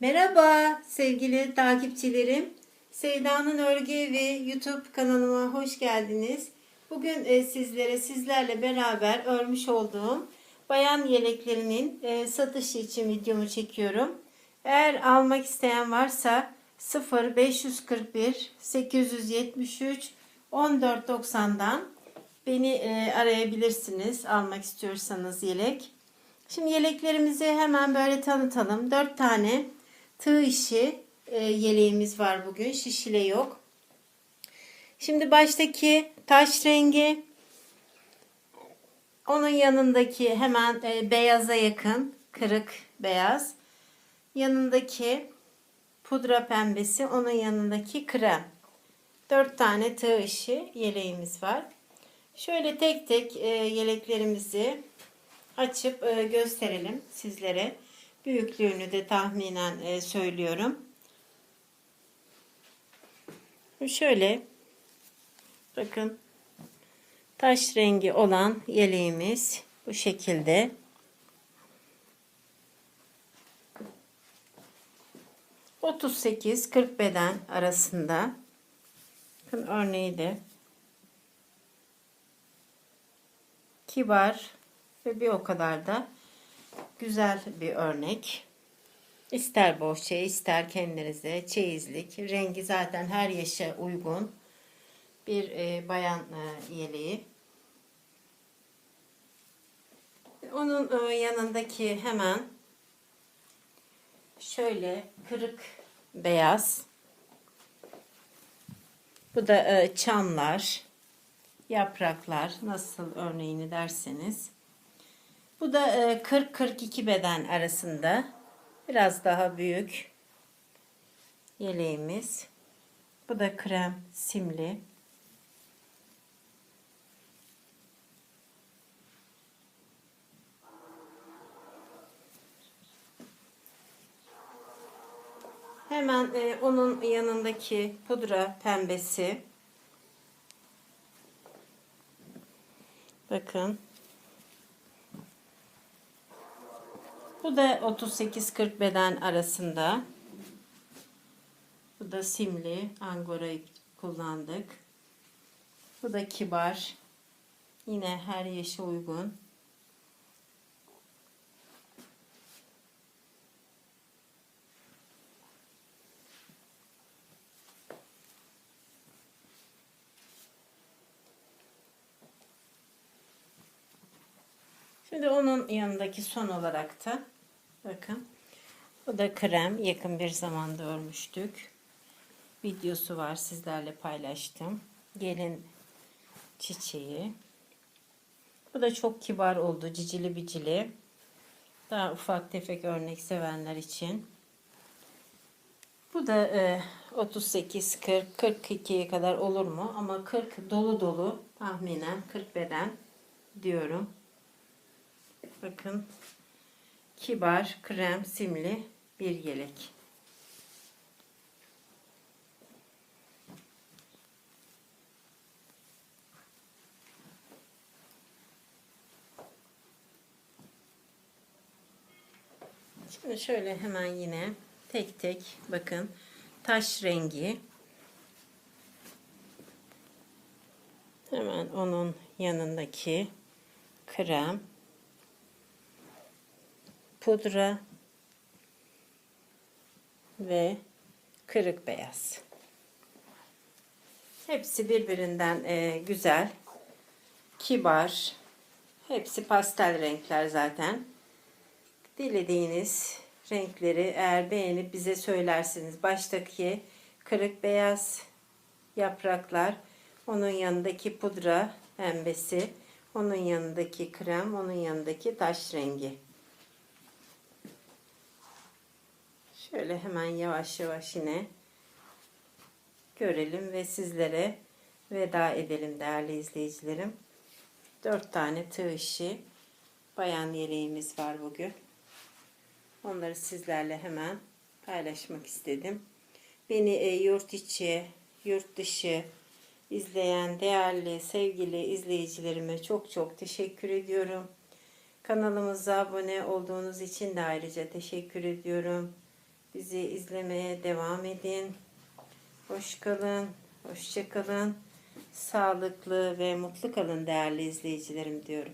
Merhaba sevgili takipçilerim. Sevda'nın Örgü Evi YouTube kanalıma hoş geldiniz. Bugün e, sizlere sizlerle beraber örmüş olduğum bayan yeleklerinin e, satışı için videomu çekiyorum. Eğer almak isteyen varsa 0 541 873 1490'dan beni e, arayabilirsiniz almak istiyorsanız yelek. Şimdi yeleklerimizi hemen böyle tanıtalım. 4 tane tığ işi e, yeleğimiz var bugün. Şişile yok. Şimdi baştaki taş rengi onun yanındaki hemen e, beyaza yakın kırık beyaz. Yanındaki pudra pembesi onun yanındaki krem. 4 tane tığ işi yeleğimiz var. Şöyle tek tek e, yeleklerimizi açıp e, gösterelim sizlere. Büyüklüğünü de tahminen e, söylüyorum. Şöyle bakın taş rengi olan yeleğimiz bu şekilde. ...38-40 beden arasında. Bakın örneği de kibar ve bir o kadar da güzel bir örnek. İster bohça ister kendinize çeyizlik. Rengi zaten her yaşa uygun bir e, bayan e, yeleği. Onun e, yanındaki hemen şöyle kırık beyaz. Bu da e, çamlar, yapraklar nasıl örneğini derseniz. Bu da 40-42 beden arasında biraz daha büyük yeleğimiz. Bu da krem simli. Hemen e, onun yanındaki pudra pembesi. Bakın. Bu da 38-40 beden arasında. Bu da simli. Angora'yı kullandık. Bu da kibar. Yine her yaşa uygun. Şimdi onun yanındaki son olarak da bakın bu da krem yakın bir zamanda örmüştük. Videosu var sizlerle paylaştım. Gelin çiçeği. Bu da çok kibar oldu. Cicili bicili. Daha ufak tefek örnek sevenler için. Bu da e, 38, 40, 42'ye kadar olur mu? Ama 40 dolu dolu tahminen 40 beden diyorum. Bakın kibar krem simli bir yelek. Şimdi şöyle hemen yine tek tek bakın taş rengi hemen onun yanındaki krem pudra ve kırık beyaz. Hepsi birbirinden e, güzel, kibar. Hepsi pastel renkler zaten. Dilediğiniz renkleri eğer beğenip bize söylersiniz. Baştaki kırık beyaz yapraklar, onun yanındaki pudra pembesi, onun yanındaki krem, onun yanındaki taş rengi. Şöyle hemen yavaş yavaş yine görelim ve sizlere veda edelim değerli izleyicilerim. Dört tane tığ işi bayan yeleğimiz var bugün. Onları sizlerle hemen paylaşmak istedim. Beni e, yurt içi, yurt dışı izleyen değerli, sevgili izleyicilerime çok çok teşekkür ediyorum. Kanalımıza abone olduğunuz için de ayrıca teşekkür ediyorum. Bizi izlemeye devam edin. Hoş kalın, hoşça kalın. Sağlıklı ve mutlu kalın değerli izleyicilerim diyorum.